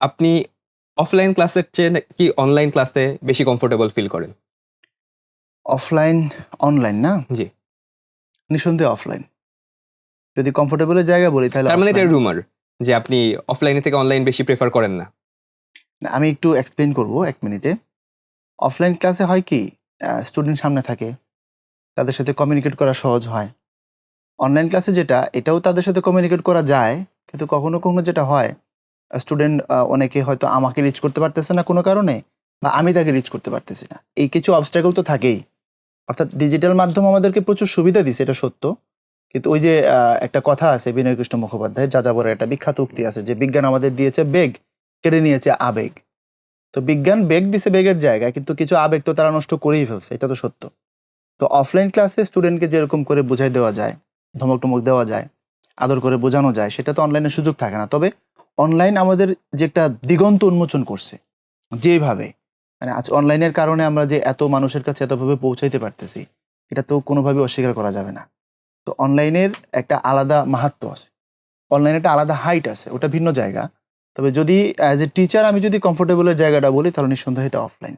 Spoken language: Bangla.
আপনি অফলাইন ক্লাসের চেয়ে কি অনলাইন ক্লাসে বেশি কমফোর্টেবল ফিল করেন? অফলাইন, অনলাইন না? জি। নিঃসন্দেহে অফলাইন। যদি কমফোর্টেবলের জায়গা বলি তাহলে তার মানে এটা রুমার যে আপনি অফলাইনে থেকে অনলাইন বেশি প্রেফার করেন না। না, আমি একটু এক্সপ্লেন করব এক মিনিটে। অফলাইন ক্লাসে হয় কি স্টুডেন্ট সামনে থাকে। তাদের সাথে কমিউনিকেট করা সহজ হয়। অনলাইন ক্লাসে যেটা এটাও তাদের সাথে কমিউনিকেট করা যায়। কিন্তু কখনো, কখনো যেটা হয় স্টুডেন্ট অনেকে হয়তো আমাকে রিচ করতে পারতেছে না কোনো কারণে বা আমি তাকে রিচ করতে পারতেছি না। এই কিছু অবস্ট্রাগল তো থাকেই। অর্থাৎ ডিজিটাল মাধ্যম আমাদেরকে প্রচুর সুবিধা দিছে এটা সত্য। কিন্তু ওই যে একটা কথা আছে বিনয় কৃষ্ণ মুখোপাধ্যায়ের যাযাবরের একটা বিখ্যাত উক্তি আছে যে বিজ্ঞান আমাদের দিয়েছে বেগ, কেড়ে নিয়েছে আবেগ। তো বিজ্ঞান বেগ দিছে বেগের জায়গায় কিন্তু কিছু আবেগ তো তারা নষ্ট করেই ফেলছে। এটা তো সত্য। তো অফলাইন ক্লাসে স্টুডেন্টকে যেরকম করে বুঝাই দেওয়া যায়, ধমক-টমক দেওয়া যায়, আদর করে বোঝানো যায় সেটা তো অনলাইনে সুযোগ থাকে না। তবে অনলাইন আমাদের যে একটা দিগন্ত উন্মোচন করছে। যেভাবে মানে আজ অনলাইনের কারণে আমরা যে এত মানুষের কাছে এতভাবে পৌঁছাইতে পারতেছি, এটা তো কোনোভাবে অস্বীকার করা যাবে না। তো অনলাইনের একটা আলাদা মাহাত্ম আছে। অনলাইনে একটা আলাদা হাইট আছে। ওটা ভিন্ন জায়গা। তবে যদি অ্যাজ এ টিচার আমি যদি কমফোর্টেবলের জায়গাটা বলি, তাহলে নিঃসন্দেহে এটা অফলাইন।